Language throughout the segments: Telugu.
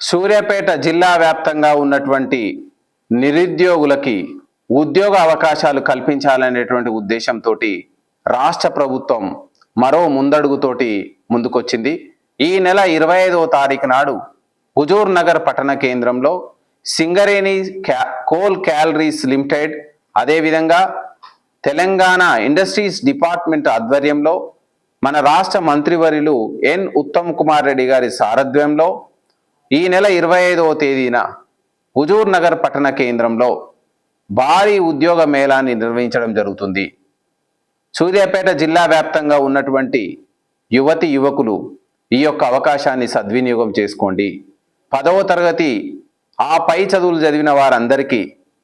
సూర్యాపేట జిల్లా వ్యాప్తంగా ఉన్నటువంటి నిరుద్యోగులకి ఉద్యోగ అవకాశాలు కల్పించాలనేటువంటి ఉద్దేశంతో రాష్ట్ర ప్రభుత్వం మరో ముందడుగుతోటి ముందుకొచ్చింది. ఈ నెల ఇరవై ఐదవ తారీఖు నాడు హుజూర్ నగర్ పట్టణ కేంద్రంలో సింగరేణి క్యా కోల్ క్యాలరీస్ లిమిటెడ్ అదేవిధంగా తెలంగాణ ఇండస్ట్రీస్ డిపార్ట్మెంట్ ఆధ్వర్యంలో మన రాష్ట్ర మంత్రివర్యులు ఎన్ ఉత్తమ్ కుమార్ రెడ్డి గారి సారథ్యంలో ఈ నెల ఇరవై ఐదవ తేదీన హుజూర్ నగర్ పట్టణ కేంద్రంలో భారీ ఉద్యోగ మేళాన్ని నిర్వహించడం జరుగుతుంది. సూర్యాపేట జిల్లా వ్యాప్తంగా ఉన్నటువంటి యువతి యువకులు ఈ యొక్క అవకాశాన్ని సద్వినియోగం చేసుకోండి. పదవ తరగతి ఆ పై చదువులు చదివిన వారందరికీ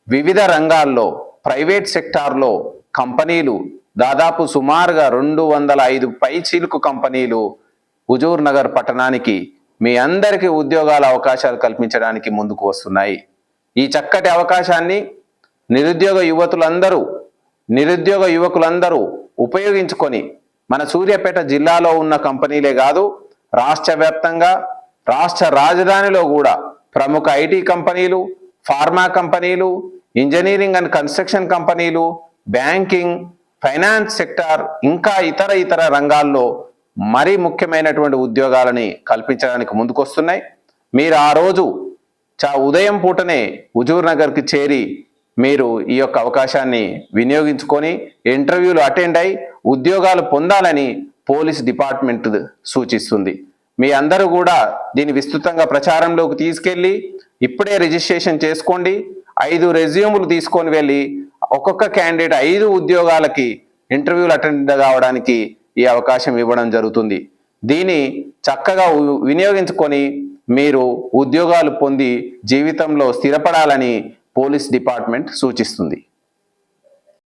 వివిధ రంగాల్లో ప్రైవేట్ సెక్టార్లో కంపెనీలు దాదాపు సుమారుగా రెండు వందల ఐదు పై చీలుకు కంపెనీలు హుజూర్ నగర్ పట్టణానికి మీ అందరికీ ఉద్యోగాల అవకాశాలు కల్పించడానికి ముందుకు వస్తున్నాయి. ఈ చక్కటి అవకాశాన్ని నిరుద్యోగ యువతులందరూ నిరుద్యోగ యువకులందరూ ఉపయోగించుకొని మన సూర్యాపేట జిల్లాలో ఉన్న కంపెనీలే కాదు రాష్ట్ర వ్యాప్తంగా రాష్ట్ర రాజధానిలో కూడా ప్రముఖ ఐటీ కంపెనీలు ఫార్మా కంపెనీలు ఇంజనీరింగ్ అండ్ కన్స్ట్రక్షన్ కంపెనీలు బ్యాంకింగ్ ఫైనాన్స్ సెక్టార్ ఇంకా ఇతర ఇతర రంగాల్లో మరీ ముఖ్యమైనటువంటి ఉద్యోగాలని కల్పించడానికి ముందుకొస్తున్నాయి. మీరు ఆ రోజు చా ఉదయం పూటనే హుజూర్ నగర్కి చేరి మీరు ఈ యొక్క అవకాశాన్ని వినియోగించుకొని ఇంటర్వ్యూలు అటెండ్ అయి ఉద్యోగాలు పొందాలని పోలీస్ డిపార్ట్మెంట్ సూచిస్తుంది. మీ అందరూ కూడా దీన్ని విస్తృతంగా ప్రచారంలోకి తీసుకెళ్ళి ఇప్పుడే రిజిస్ట్రేషన్ చేసుకోండి. ఐదు రెజ్యూములు తీసుకొని వెళ్ళి ఒక్కొక్క క్యాండిడేట్ ఐదు ఉద్యోగాలకి ఇంటర్వ్యూలు అటెండ్ కావడానికి ఈ అవకాశం ఇవ్వడం జరుగుతుంది. దీన్ని చక్కగా వినియోగించుకొని మీరు ఉద్యోగాలు పొంది జీవితంలో స్థిరపడాలని పోలీస్ డిపార్ట్మెంట్ సూచిస్తుంది.